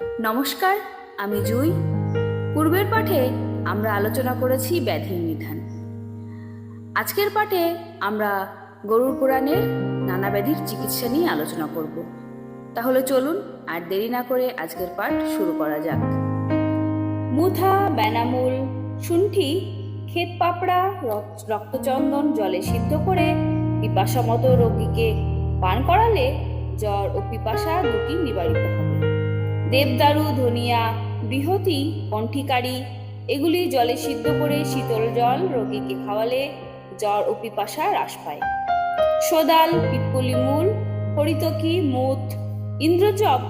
নমস্কার, আমি জুই। পূর্বের পাঠে আমরা আলোচনা করেছি ব্যাধির নিধান। আজকের পাঠে আমরা গরুর পুরাণের নানা ব্যাধির চিকিৎসা নিয়ে আলোচনা করব। তাহলে চলুন আর দেরি না করে আজকের পাঠ শুরু করা যাক। মুথা বেনামূল শুন্ঠি ক্ষেত পাপড়া রক্তচন্দন জলে সিদ্ধ করে পিপাসামত রোগীকে পান করালে জ্বর ও পিপাসা দুটি নিবারিত হবে দেবদারু, ধনিয়া, বৃহতি, কণ্ঠিকারী, এগুলি জলে সিদ্ধ করে শীতল জল রোগীকে খাওয়ালে জ্বর ও পিপাসা হ্রাস পায়। সদাল, পিপ্পলি মূল, হরিতকি মুথ ইন্দ্রচপ,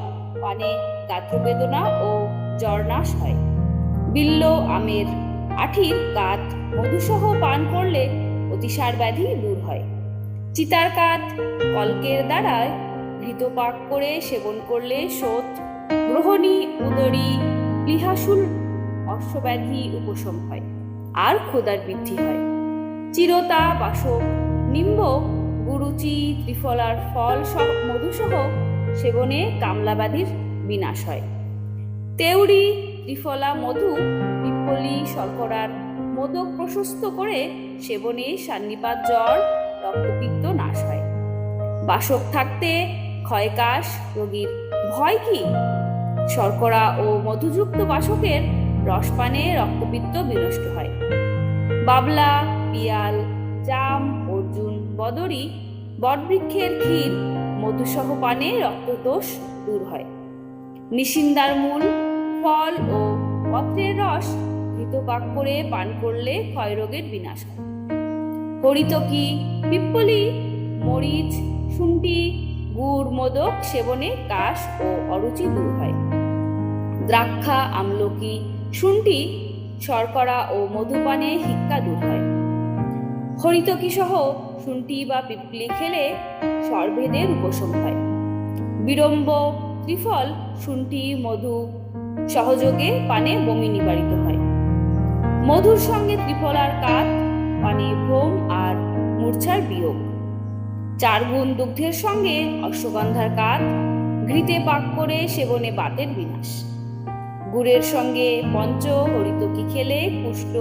পানে গাত্রবেদনা ও জ্বর নাশ হয়। বিল্ল, আমের, আঠির, কাত, মধুসহ পান করলে অতিসার ব্যাধি দূর হয়। চিতার কাত, কলকের দ্বারায় ঘৃত পাক করে সেবন করলে শোথ গ্রহণী উদরী প্লিহাসুল অশ্বব্যাধি উপশম হয়, আর ক্ষুধার বৃদ্ধি হয়। চিরতা বাসক নিম্ব গুরুচি ত্রিফলার ফল সহ মধুসহ সেবনে কামলাব্যাধির বিনাশ হয়। তেউরি ত্রিফলা মধু পিপ্পলি শর্করার মোদক প্রশস্ত করে সেবনে সান্নিপাত জ্বর, রক্তপিত্ত নাশ হয়। বাসক থাকতে ক্ষয়কাশ রোগীর ভয় কি? শর্করা ও মধুযুক্ত বাসকের রসপানে রক্তপিত্ত বিনষ্ট হয়। বাবলা, পিয়াল, জাম, অর্জুন, বদরি, বটবৃক্ষের ক্ষীর, মধুসহ পানে রক্তদোষ দূর হয়। নিশিন্দার মূল, ফল ও পত্রের রস ঘৃত পাক করে পান করলে ক্ষয়রোগের বিনাশ হয়। হরিতকি, পিপ্পলি, মরিচ শুন্ঠি গুড়, মোদক সেবনে কাশ ও অরুচি দূর হয়। দ্রাক্ষা, আমলকি শুন্ঠি শর্করা ও মধুপানে হিক্কা দূর হয়। হরিতকি সহ শুন্ঠি বা পিপলি খেলে সর্ভেদের উপশম হয়। বিড়ম্ব, ত্রিফল শুন্ঠি মধু সহযোগে পানে বমি নিবারিত হয়। মধুর সঙ্গে ত্রিফলার কাত, পানে ভ্রম আর মূর্ছার বিয়োগ। চার গুণ দুগ্ধের সঙ্গে অশ্বগন্ধার কাত, ঘৃতে পাক করে সেবনে বাতের বিনাশ। গুড়ের সঙ্গে পঞ্চ, হরিতকি খেলে পুষ্ট,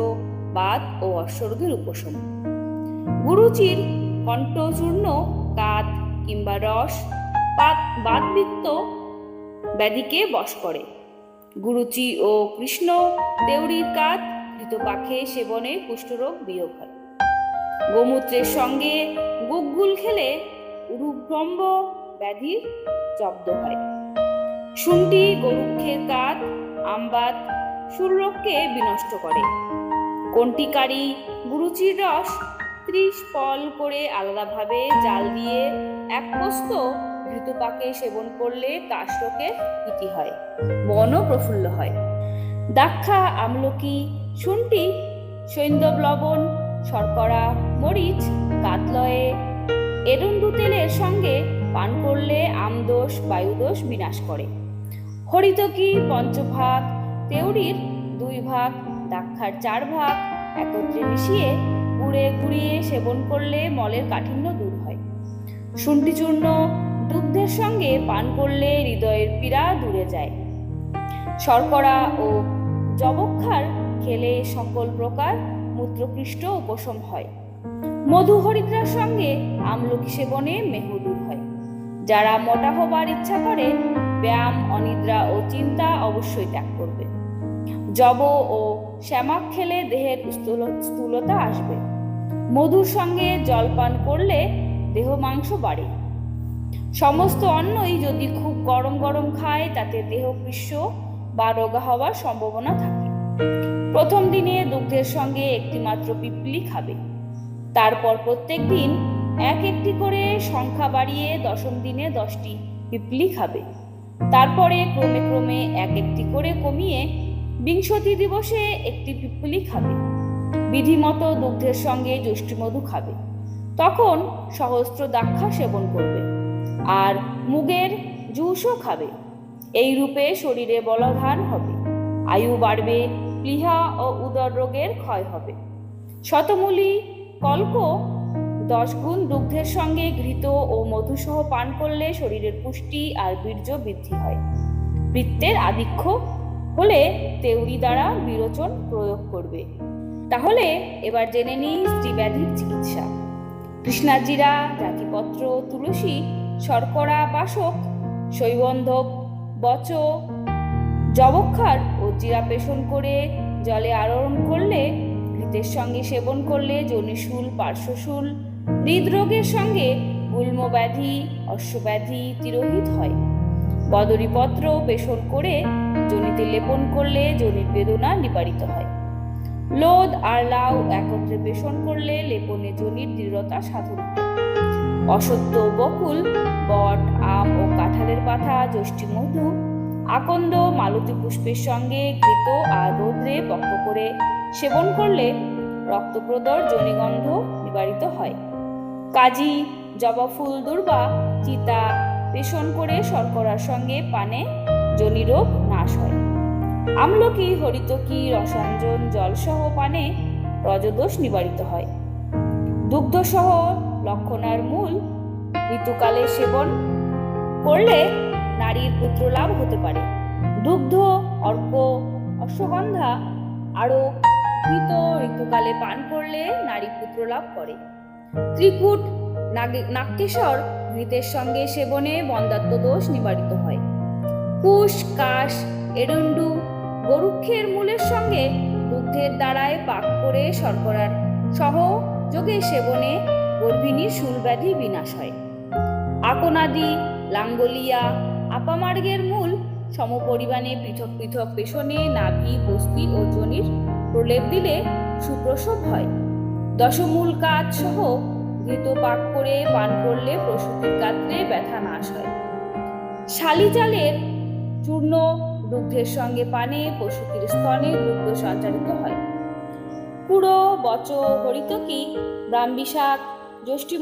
বাত ও অশ্বরোগের উপশম। গুরুচির কণ্ঠচূর্ণ, কাত কিংবা রস বাতবৃত্ত ব্যাধিকে বশ করে। গুরুচি ও কৃষ্ণ দেউরির কাত পাখে সেবনে কুষ্ঠরোগ বিয়োগ হয়। গোমূত্রের সঙ্গে গুগ্গুল খেলে রূপভ্রম্ব ব্যাধির জব্দ হয়। শুন্ঠি গরুক্ষের কাত আমবাত সুররোগকে বিনষ্ট করে। কণ্টিকারী গুরুচির রস ত্রিশ পল করে আলাদাভাবে জাল দিয়ে এক পোস্ত ঘৃতপাকে সেবন করলে কাশরোগের ইতি হয় মনও প্রফুল্ল হয়। দাক্ষা আমলকি শুন্ঠি সৈন্দব লবণ, শর্করা, মরিচ, কাতলয়ে এরুন্ডু তেলের সঙ্গে পান করলে আমদোষ, বায়ুদোষ বিনাশ করে। হরিতকি পঞ্চভাগ, তেউরির দুই ভাগ, দাক্ষার চার ভাগ, একত্রে মিশিয়ে গুড়ে গুড়িয়ে সেবন করলে মলের কাঠিন্য দূর হয়। শুন্ঠি চূর্ণ দুগ্ধের সঙ্গে পান করলে হৃদয়ের পীড়া দূরে যায়। শর্করা ও জবক্ষার খেলে সকল প্রকার মূত্রকৃষ্ট উপশম হয়। মধু হরিদ্রার সঙ্গে আমলকি সেবনে মেহ দূর হয়। যারা মোটা হবার ইচ্ছা করে ব্যায়াম, অনিদ্রা ও চিন্তা অবশ্যই ত্যাগ করবে। জব ও শ্যামাক খেলে দেহের স্থূলতা আসবে। মধুর সঙ্গে জলপান করলে দেহ মাংস বাড়ে। সমস্ত অন্নই যদি খুব গরম গরম খায়, তাতে দেহ কৃষ্ণ বা রোগা হওয়ার সম্ভাবনা থাকে। প্রথম দিনে দুগ্ধের সঙ্গে একটি মাত্র পিপলি খাবে। তারপর প্রত্যেক দিন এক একটি করে সংখ্যা বাড়িয়ে দশম দিনে দশটি পিপলি খাবে। তারপরে ক্রমে ক্রমে এক একটি করে কমিয়ে বিংশতি দিবসে একটি পিপলি খাবে। বিধিমতো দুগ্ধের সঙ্গে যষ্টিমধু খাবে। তখন সহস্র দাক্ষা সেবন করবে আর মুগের জুসও খাবে। এই রূপে শরীরে বলধান হবে। আয়ু বাড়বে প্লীহা ও উদর রোগের ক্ষয় হবে। শতমূলী কল্ক দশ গুণ দুগ্ধের সঙ্গে ঘৃত ও মধুসহ পান করলে শরীরের পুষ্টি আর বীর্য বৃদ্ধি হয়। বৃত্তের আধিক্য হলে তেউরি দ্বারা বিরোচন প্রয়োগ করবে। তাহলে এবার জেনে নিই স্ত্রীব্যাধির চিকিৎসা। কৃষ্ণাজিরা, জাতিপত্র, তুলসী, শর্করা, বাসক, শৈবন্ধব, বচ, জবক্ষার ও জিরা পেষণ করে জলে আরোহণ করলে ঘৃতের সঙ্গে সেবন করলে জনিশুল পার্শ্বশুল হৃদরোগের সঙ্গে গুল্ম ব্যাধি অশ্বব্যাধি তিরোহিত হয়। বদরিপত্র পেষণ করে জনিতে লেপন করলে জনির বেদনা নিবারিত হয়। লোদ আর লাউ একত্রে পেষণ করলে লেপনে জনির দৃঢ়তা সাধন অসত্য বকুল, বট, আম ও কাঁঠালের পাতা যষ্টি মধু, আকন্দ, মালতী পুষ্পের সঙ্গে ঘৃত আর রৌদ্রে পক্ষ করে সেবন করলে রক্তপ্রদর জনিগন্ধ নিবারিত হয়। কাজী জবা ফুল দুর্বা চিতা পেষণ করে শর্করার সঙ্গে পানে জনিরোগ নাশ হয়। আমলকি, হরিতকি, রসাঞ্জন, জলসহ পানে রজদোষ নিবারিত হয়। দুগ্ধসহ লক্ষণার মূল ঋতুকালে সেবন করলে নারীর পুত্র লাভ হতে পারে। দুগ্ধ, অর্ক, অশ্বগন্ধা আরও ঋতুকালে পান করলে নারী পুত্র লাভ করে। ত্রিকুট, নাগে- নাক্কেশ্বর ঘৃতের সঙ্গে সেবনে বন্দাত্ম দোষ নিবারিত হয়। কুশ, কাশ এরন্ডু গরুক্ষের মূলের সঙ্গে দুগ্ধের দ্বারায় পাক করে শর্করার সহ যোগে সেবনে গর্ভিণীর শুলব্যাধি বিনাশ হয়। আকনাদি, লাঙ্গলিয়া আপামার্গের মূল সমপরিমাণে পৃথক পৃথক পেশনে নাভি বস্তি ও জনির প্রলেপ দিলে সুপ্রসব হয়। দশমূল কাজ সহ ঘৃত পাক করে পান করলে প্রসূতির গাত্রে ব্যথা নাশ হয়। শালি চালের চূর্ণ দুগ্ধের সঙ্গে পানে প্রসূতির স্তনে দুগ্ধ সঞ্চারিত হয়। পুরো বচ হরিতকি ব্রাহ্মী শাক যষ্টি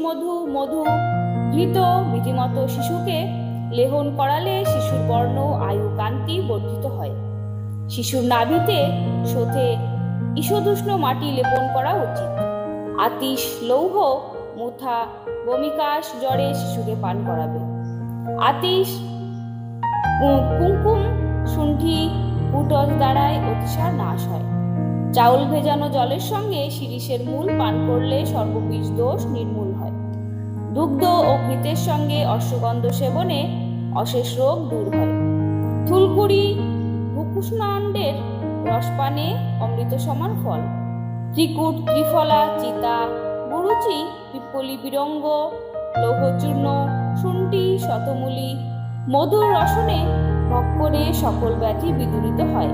মধু ঘৃত বিধিমত শিশুকে লেহন করালে শিশুর বর্ণ, আয়ু কান্তি বর্ধিত হয়। শিশুর নাভিতে সোথে ঈশদুষ্ণ মাটি লেপন করা উচিত। আতিশ লৌহ মুথা বমিকাশ জ্বরে শিশুকে পান করাবে। আতিশ কুমকুম শুণ্ঠি পুটস দ্বারায় অতিসার নাশ হয়। চাউল ভেজানো জলের সঙ্গে শিরিষের মূল পান করলে সর্ববীজ দোষ নির্মূল হয়। দুগ্ধ ও ঘৃতের সঙ্গে অশ্বগন্ধ সেবনে অশেষ রোগ দূর হয়। থুলকুড়ি ভুকুষ্ণাণ্ডের রসপানে অমৃত সমান ফল। ত্রিকুট, ত্রিফলা, চিতা বুরুচি পিপ্পলি বিরঙ্গ, লৌহচূর্ণ, শুন্টি, শতমূলি, মধুর রসনে করে সকল ব্যাধি বিদূরিত হয়।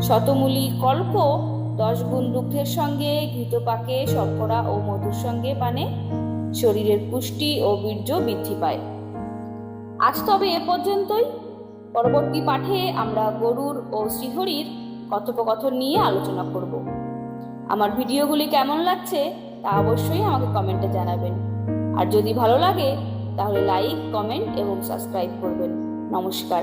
শতমূলি কল্প দশ গুণ দুগ্ধের সঙ্গে, ঘৃতপাকে শর্করা ও মধুর সঙ্গে পানে শরীরের পুষ্টি ও বীর্য বৃদ্ধি পায়। আজ তবে এ পর্যন্তই। পরবর্তী পাঠে আমরা গরুর ও শ্রীহরির কথোপকথন নিয়ে আলোচনা করব। আমার ভিডিওগুলি কেমন লাগছে তা অবশ্যই আমাকে কমেন্টে জানাবেন। আর যদি ভালো লাগে, তাহলে লাইক, কমেন্ট এবং সাবস্ক্রাইব করবেন। নমস্কার।